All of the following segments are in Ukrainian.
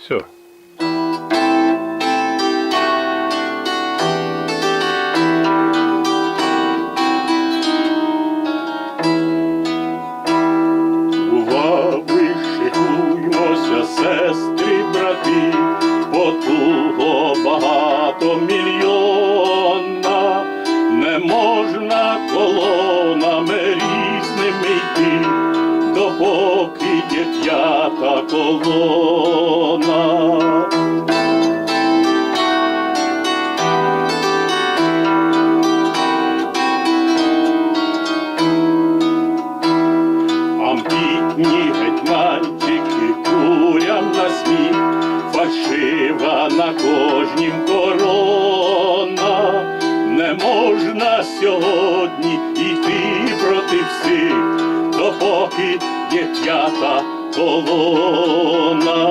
Все. Сестри, брати, потуго багато мільйона, не можна колонами різними йти, допоки є п'ята колона. Допоки є п'ята колона.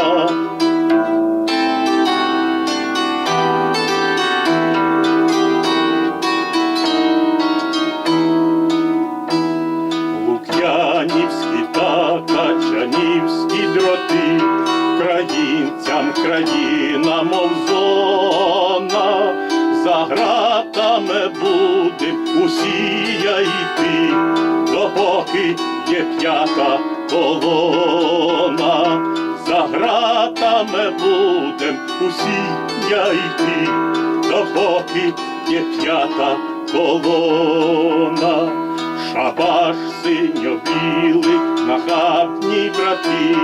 Лук'янівські та Качанівські дроти, Українцям країна, мов зона, за гратами будем усія йти, допоки є п'ята колона, за гратами будем усія йти, допоки є п'ята колона. Шабаш синьо-білий, нахабні брати,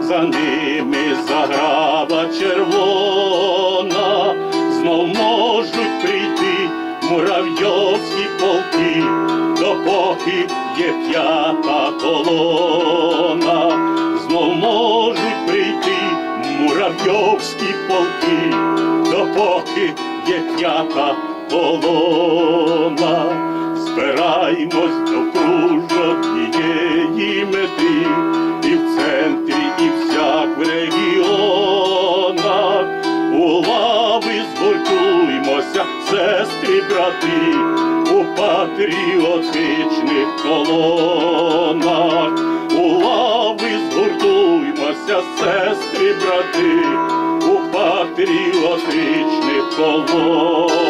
за ними заграва червона, знов можуть прийти муравйовські полки, допоки є п'ята колона, знов можуть прийти муравйовські полки, допоки є п'ята колона. Збираємось до кружок згуртуймося, сестри, брати, у патріотичних колонах. У лави згуртуймося, сестри, брати, у патріотичних колонах.